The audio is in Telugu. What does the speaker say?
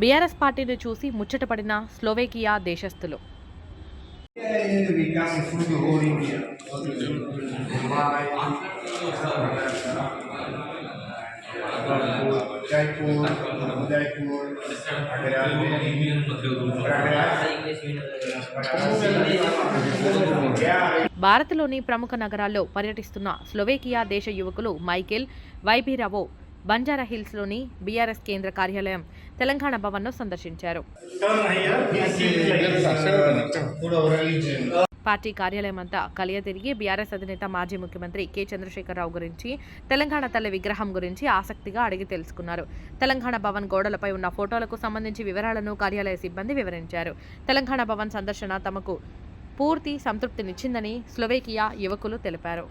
బీఆర్ఎస్ పార్టీని చూసి ముచ్చటపడిన స్లోవేకియా దేశస్థులు. భారత్లోని ప్రముఖ నగరాల్లో పర్యటిస్తున్న స్లోవేకియా దేశ యువకులు మైకేల్ వైబీరావో బంజారా హిల్స్లోని బీఆర్ఎస్ కేంద్ర కార్యాలయం తెలంగాణ భవన్ను సందర్శించారు. పార్టీ కార్యాలయం అంతా కలియతిరిగి బీఆర్ఎస్ అధినేత మాజీ ముఖ్యమంత్రి కె. చంద్రశేఖరరావు గురించి తెలంగాణ తల్లి విగ్రహం గురించి ఆసక్తిగా అడిగి తెలుసుకున్నారు. తెలంగాణ భవన్ గోడలపై ఉన్న ఫోటోలకు సంబంధించి వివరాలను కార్యాలయ సిబ్బంది వివరించారు. తెలంగాణ భవన్ సందర్శన తమకు పూర్తి సంతృప్తినిచ్చిందని స్లోవేకియా యువకులు తెలిపారు.